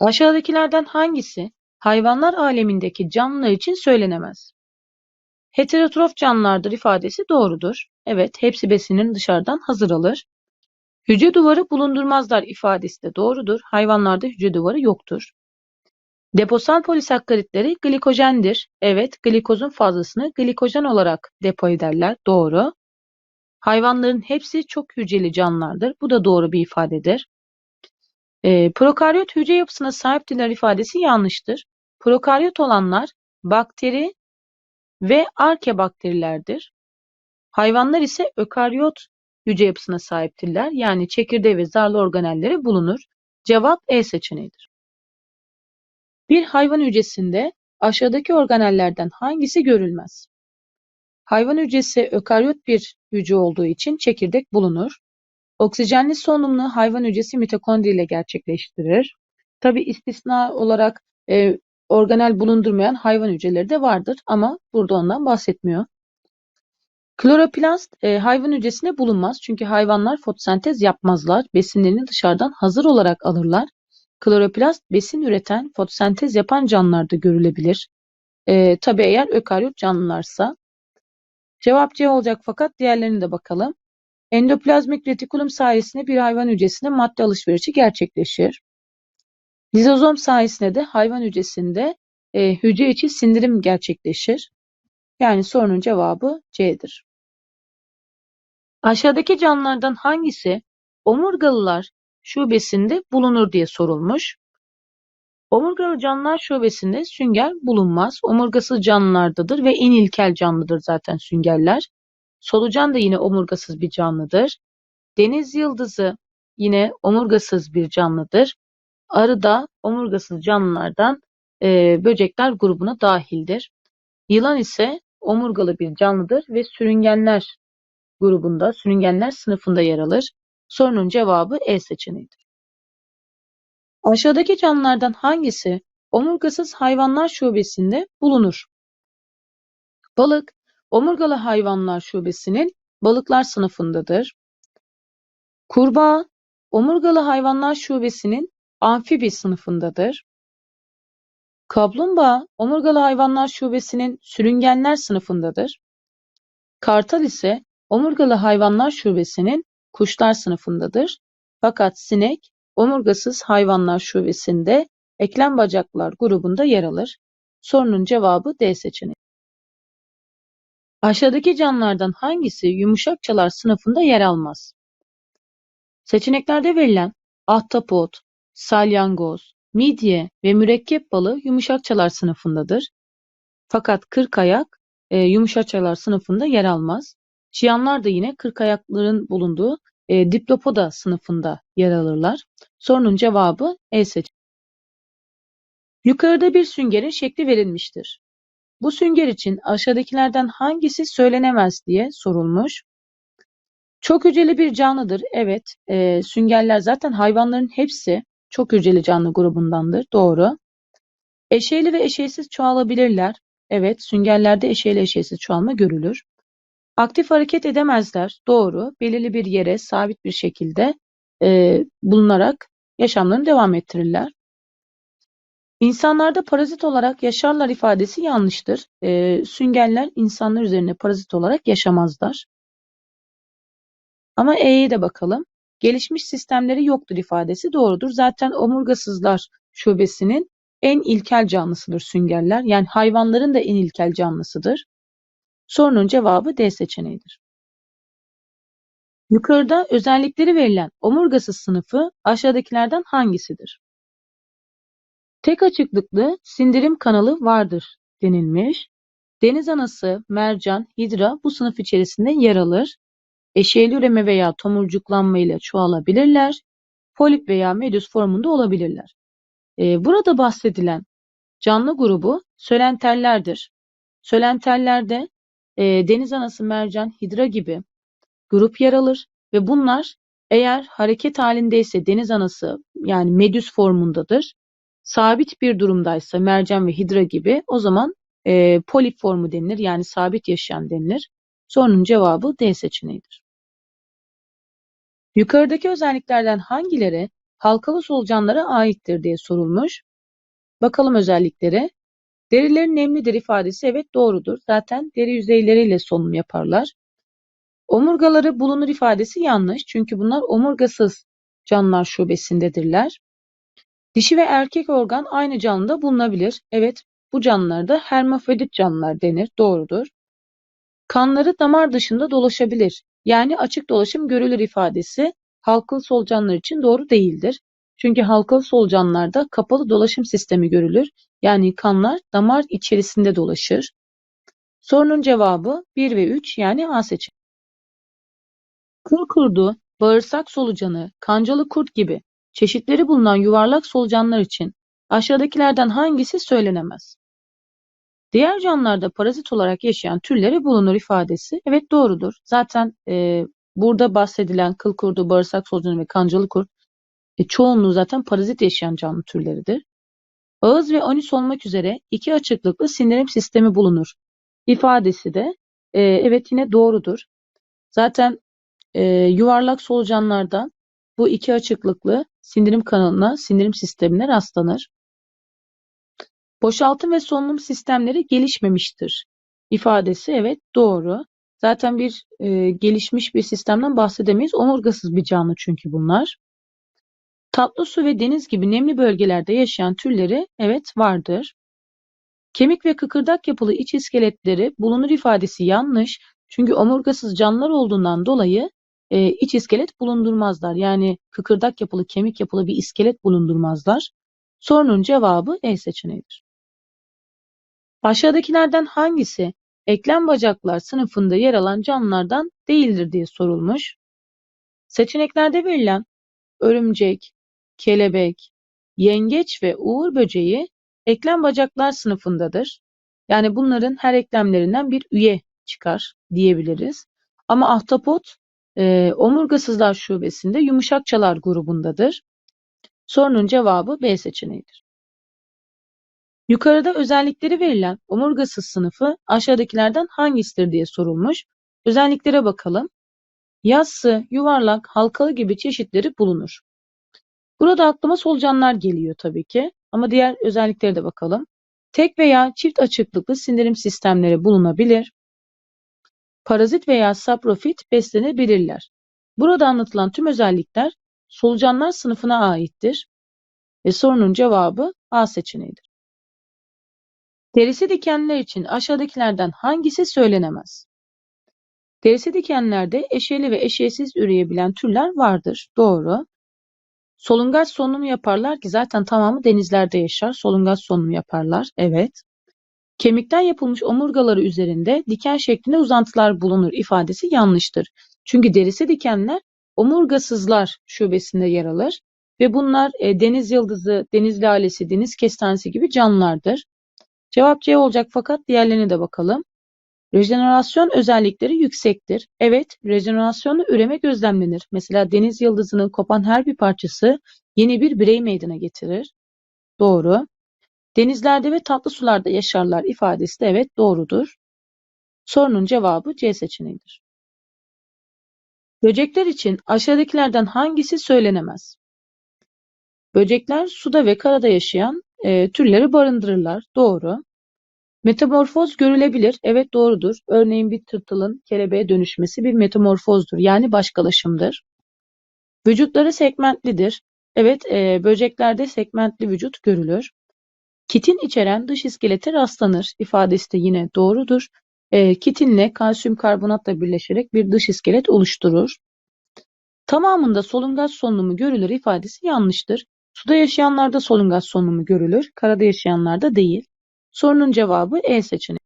Aşağıdakilerden hangisi hayvanlar alemindeki canlılar için söylenemez? Heterotrof canlılardır ifadesi doğrudur. Evet, hepsi besinini dışarıdan hazır alır. Hücre duvarı bulundurmazlar ifadesi de doğrudur. Hayvanlarda hücre duvarı yoktur. Deposal polisakkaritleri glikojendir. Evet, glikozun fazlasını glikojen olarak depo ederler. Doğru. Hayvanların hepsi çok hücreli canlılardır. Bu da doğru bir ifadedir. E, prokaryot hücre yapısına sahiptirler ifadesi yanlıştır. Prokaryot olanlar bakteri ve arkebakterilerdir. Hayvanlar ise ökaryot hücre yapısına sahiptirler. Yani çekirdeği ve zarlı organelleri bulunur. Cevap E seçeneğidir. Bir hayvan hücresinde aşağıdaki organellerden hangisi görülmez? Hayvan hücresi ökaryot bir hücre olduğu için çekirdek bulunur. Oksijenli solunumlu hayvan hücresi mitokondri ile gerçekleştirir. Tabi istisna olarak e, organel bulundurmayan hayvan hücreleri de vardır ama burada ondan bahsetmiyor. Kloroplast e, hayvan hücresinde bulunmaz çünkü hayvanlar fotosentez yapmazlar. Besinlerini dışarıdan hazır olarak alırlar. Kloroplast besin üreten, fotosentez yapan canlılarda görülebilir. E, tabi eğer ökaryot canlılarsa. Cevap C olacak fakat diğerlerine de bakalım. Endoplazmik retikulum sayesinde bir hayvan hücresinde madde alışverişi gerçekleşir. Lizozom sayesinde de hayvan hücresinde e, hücre içi sindirim gerçekleşir. Yani sorunun cevabı C'dir. Aşağıdaki canlılardan hangisi omurgalılar şubesinde bulunur diye sorulmuş. Omurgalı canlılar şubesinde sünger bulunmaz. Omurgasız canlılardadır ve en ilkel canlıdır zaten süngerler. Solucan da yine omurgasız bir canlıdır. Deniz yıldızı yine omurgasız bir canlıdır. Arı da omurgasız canlılardan e, böcekler grubuna dahildir. Yılan ise omurgalı bir canlıdır ve sürüngenler grubunda, sürüngenler sınıfında yer alır. Sorunun cevabı E seçeneğidir. Aşağıdaki canlılardan hangisi omurgasız hayvanlar şubesinde bulunur? Balık, omurgalı hayvanlar şubesinin balıklar sınıfındadır. Kurbağa, omurgalı hayvanlar şubesinin amfibi sınıfındadır. Kaplumbağa, omurgalı hayvanlar şubesinin sürüngenler sınıfındadır. Kartal ise omurgalı hayvanlar şubesinin kuşlar sınıfındadır. Fakat sinek, omurgasız hayvanlar şubesinde eklem bacaklar grubunda yer alır. Sorunun cevabı D seçeneği. Aşağıdaki canlılardan hangisi yumuşakçalar sınıfında yer almaz? Seçeneklerde verilen ahtapot, salyangoz, midye ve mürekkep balığı yumuşakçalar sınıfındadır. Fakat kırkayak e, yumuşakçalar sınıfında yer almaz. Çiyanlar da yine kırkayakların bulunduğu e, Diplopoda sınıfında yer alırlar. Sorunun cevabı E seçeneği. Yukarıda bir süngerin şekli verilmiştir. Bu sünger için aşağıdakilerden hangisi söylenemez diye sorulmuş. Çok hücreli bir canlıdır. Evet, e, süngerler zaten hayvanların hepsi çok hücreli canlı grubundandır. Doğru. Eşeyli ve eşeysiz çoğalabilirler. Evet, süngerlerde eşeyli eşeysiz çoğalma görülür. Aktif hareket edemezler. Doğru. Belirli bir yere sabit bir şekilde e, bulunarak yaşamlarını devam ettirirler. İnsanlarda parazit olarak yaşarlar ifadesi yanlıştır. E, süngerler insanlar üzerine parazit olarak yaşamazlar. Ama E'ye de bakalım. Gelişmiş sistemleri yoktur ifadesi doğrudur. Zaten omurgasızlar şubesinin en ilkel canlısıdır süngerler. Yani hayvanların da en ilkel canlısıdır. Sorunun cevabı D seçeneğidir. Yukarıda özellikleri verilen omurgasız sınıfı aşağıdakilerden hangisidir? Tek açıklıklı sindirim kanalı vardır denilmiş. Deniz anası, mercan, hidra bu sınıf içerisinde yer alır. Eşeğli üreme veya tomurcuklanma ile çoğalabilirler. Polip veya medüs formunda olabilirler. Ee, burada bahsedilen canlı grubu sölenterlerdir. Sölenterlerde e, deniz anası, mercan, hidra gibi grup yer alır ve bunlar eğer hareket halindeyse deniz anası yani medüs formundadır. Sabit bir durumdaysa mercan ve hidra gibi o zaman e, polip denilir yani sabit yaşayan denilir. Sorunun cevabı D seçeneğidir. Yukarıdaki özelliklerden hangileri halkalı solucanlara aittir diye sorulmuş. Bakalım özellikleri. Derileri nemlidir ifadesi evet doğrudur. Zaten deri yüzeyleriyle solunum yaparlar. Omurgaları bulunur ifadesi yanlış. Çünkü bunlar omurgasız canlılar şubesindedirler. Dişi ve erkek organ aynı canlıda bulunabilir. Evet bu canlılarda hermafrodit canlılar denir. Doğrudur. Kanları damar dışında dolaşabilir. Yani açık dolaşım görülür ifadesi halkalı solucanlar için doğru değildir. Çünkü halkalı solucanlarda kapalı dolaşım sistemi görülür. Yani kanlar damar içerisinde dolaşır. Sorunun cevabı 1 ve 3 yani A seçeneği. Kıl kurdu, bağırsak solucanı, kancalı kurt gibi çeşitleri bulunan yuvarlak solucanlar için aşağıdakilerden hangisi söylenemez? Diğer canlılarda parazit olarak yaşayan türleri bulunur ifadesi evet doğrudur. Zaten e, burada bahsedilen kıl kurdu, bağırsak solucanı ve kancalı kurt e, çoğunluğu zaten parazit yaşayan canlı türleridir. Ağız ve anüs olmak üzere iki açıklıklı sindirim sistemi bulunur ifadesi de e, evet yine doğrudur. Zaten e, yuvarlak solucanlarda bu iki açıklıklı sindirim kanalına, sindirim sistemine rastlanır. Boşaltım ve solunum sistemleri gelişmemiştir ifadesi evet doğru. Zaten bir e, gelişmiş bir sistemden bahsedemeyiz. Omurgasız bir canlı çünkü bunlar. Tatlı su ve deniz gibi nemli bölgelerde yaşayan türleri evet vardır. Kemik ve kıkırdak yapılı iç iskeletleri bulunur ifadesi yanlış. Çünkü omurgasız canlılar olduğundan dolayı e, iç iskelet bulundurmazlar. Yani kıkırdak yapılı, kemik yapılı bir iskelet bulundurmazlar. Sorunun cevabı E seçeneğidir. Aşağıdakilerden hangisi eklem bacaklar sınıfında yer alan canlılardan değildir diye sorulmuş. Seçeneklerde verilen örümcek, kelebek, yengeç ve uğur böceği eklem bacaklar sınıfındadır. Yani bunların her eklemlerinden bir üye çıkar diyebiliriz. Ama ahtapot e, omurgasızlar şubesinde yumuşakçalar grubundadır. Sorunun cevabı B seçeneğidir. Yukarıda özellikleri verilen omurgasız sınıfı aşağıdakilerden hangisidir diye sorulmuş. Özelliklere bakalım. Yassı, yuvarlak, halkalı gibi çeşitleri bulunur. Burada aklıma solucanlar geliyor tabii ki ama diğer özelliklere de bakalım. Tek veya çift açıklıklı sindirim sistemleri bulunabilir. Parazit veya saprofit beslenebilirler. Burada anlatılan tüm özellikler solucanlar sınıfına aittir ve sorunun cevabı A seçeneğidir. Derisi dikenler için aşağıdakilerden hangisi söylenemez? Derisi dikenlerde eşeli ve eşeğsiz üreyebilen türler vardır. Doğru. Solungaç solunumu yaparlar ki zaten tamamı denizlerde yaşar. Solungaç solunumu yaparlar. Evet. Kemikten yapılmış omurgaları üzerinde diken şeklinde uzantılar bulunur ifadesi yanlıştır. Çünkü derisi dikenler omurgasızlar şubesinde yer alır ve bunlar e, deniz yıldızı, deniz lalesi, deniz kestanesi gibi canlılardır. Cevap C olacak fakat diğerlerine de bakalım. Rejenerasyon özellikleri yüksektir. Evet, rejenerasyonlu üreme gözlemlenir. Mesela deniz yıldızının kopan her bir parçası yeni bir birey meydana getirir. Doğru. Denizlerde ve tatlı sularda yaşarlar ifadesi de evet doğrudur. Sorunun cevabı C seçeneğidir. Böcekler için aşağıdakilerden hangisi söylenemez? Böcekler suda ve karada yaşayan e, türleri barındırırlar. Doğru. Metamorfoz görülebilir. Evet doğrudur. Örneğin bir tırtılın kelebeğe dönüşmesi bir metamorfozdur. Yani başkalaşımdır. Vücutları segmentlidir. Evet e, böceklerde segmentli vücut görülür. Kitin içeren dış iskelete rastlanır. ifadesi de yine doğrudur. E, kitinle kalsiyum karbonatla birleşerek bir dış iskelet oluşturur. Tamamında solungaç solunumu görülür ifadesi yanlıştır. Suda yaşayanlarda solungaç solunumu görülür, karada yaşayanlarda değil. Sorunun cevabı E seçeneği.